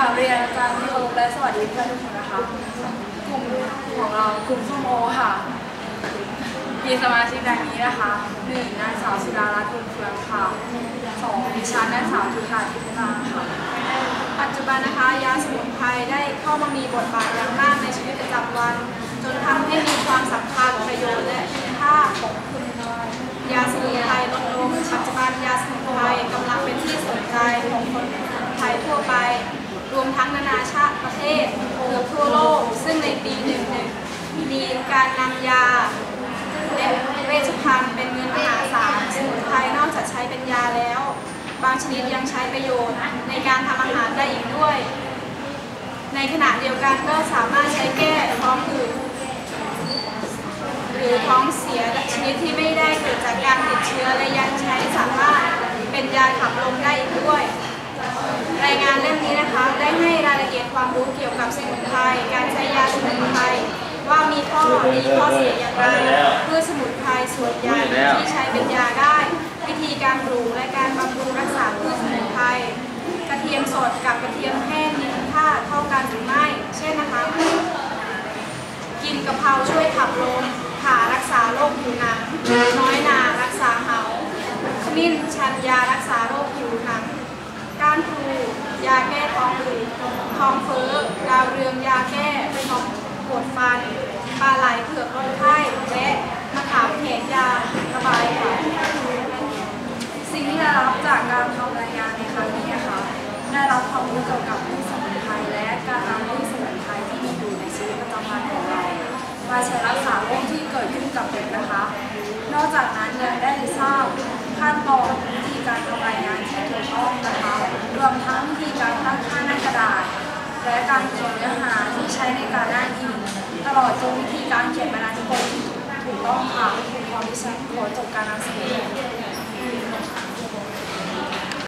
่าบเรียนอาจารย์ที่เคารพและสวัสดีเพื่อนทุกคนนะคะ กลุ่มของเรากลุ่มส้มโอค่ะ มีสมาชิกดังนี้นะคะหนึ่งนางสาวศิลารัตน์บุญเฟืองค่ะสองดิฉันนางสาวจุธาทิพย์นาค่ะ ปัจจุบันนะคะยาสมุนไพรได้เข้ามามีบทบาทอย่างมากในชีวิตประจำวัน ปีหนึ่งมีการนำยาและเวชภัณฑ์เป็นเงินมหาศาลสมุนไพรนอกจากใช้เป็นยาแล้ว บางชนิดยังใช้ประโยชน์ในการทำอาหารได้อีกด้วย ในขณะเดียวกันก็สามารถใช้แก้ท้องอืดหรือท้องเสียชนิดที่ไม่ได้เกิดจากการติดเชื้อและยังใช้สามารถเป็นยาขับลมได้อีกด้วย รายงานเล่มนี้นะคะได้ให้รายละเอียดความรู้เกี่ยวกับสมุนไพรการใช้ ว่ามีข้อดีข้อเสียอย่างไรเพื่อสมุนไพรส่วนใหญ่ที่ใช้เป็นยาได้ วิธีการปลูกและการบำรุงรักษาพืชสมุนไพรกระเทียมสดกับกระเทียมแห้งมีคุณค่าเท่ากันหรือไม่ เช่นนะคะ กินกะเพราช่วยขับลมขารักษาโรคผิวหนังน้อยนารักษาเหาขมิ้นชันยารักษาโรคผิวหนังก้านพลูยาแก้ท้องอืดท้องเฟ้อดาวเรืองยาแก้ท้อง ปวดฟัน ปลาไหลเผือกลดไข้และมะขามแขกยาระบายค่ะสิ่งที่ได้รับจากการทำรายงานในครั้งนี้นะคะได้รับความรู้เกี่ยวกับพืชสมุนไพรและการนำพืชสมุนไพรที่มีอยู่ในชีวิตประจำวันของเรามาใช้รักษาโรคที่เกิดขึ้นกับเด็กนะคะ นอกจากนั้นยังได้ทราบขั้นตอนวิธีการทำรายงานที่ถูกต้องนะคะ รวมทั้งวิธีการตั้งค่าหน้ากระดาษ และการเขียนเนื้อหาที่ใช้ในการอ้างอิงต ลอดจนวิธีการเขียนบรรณาธิบทที่ถูกต้องค่ะขอดิฉันขอจบการนำเสนอ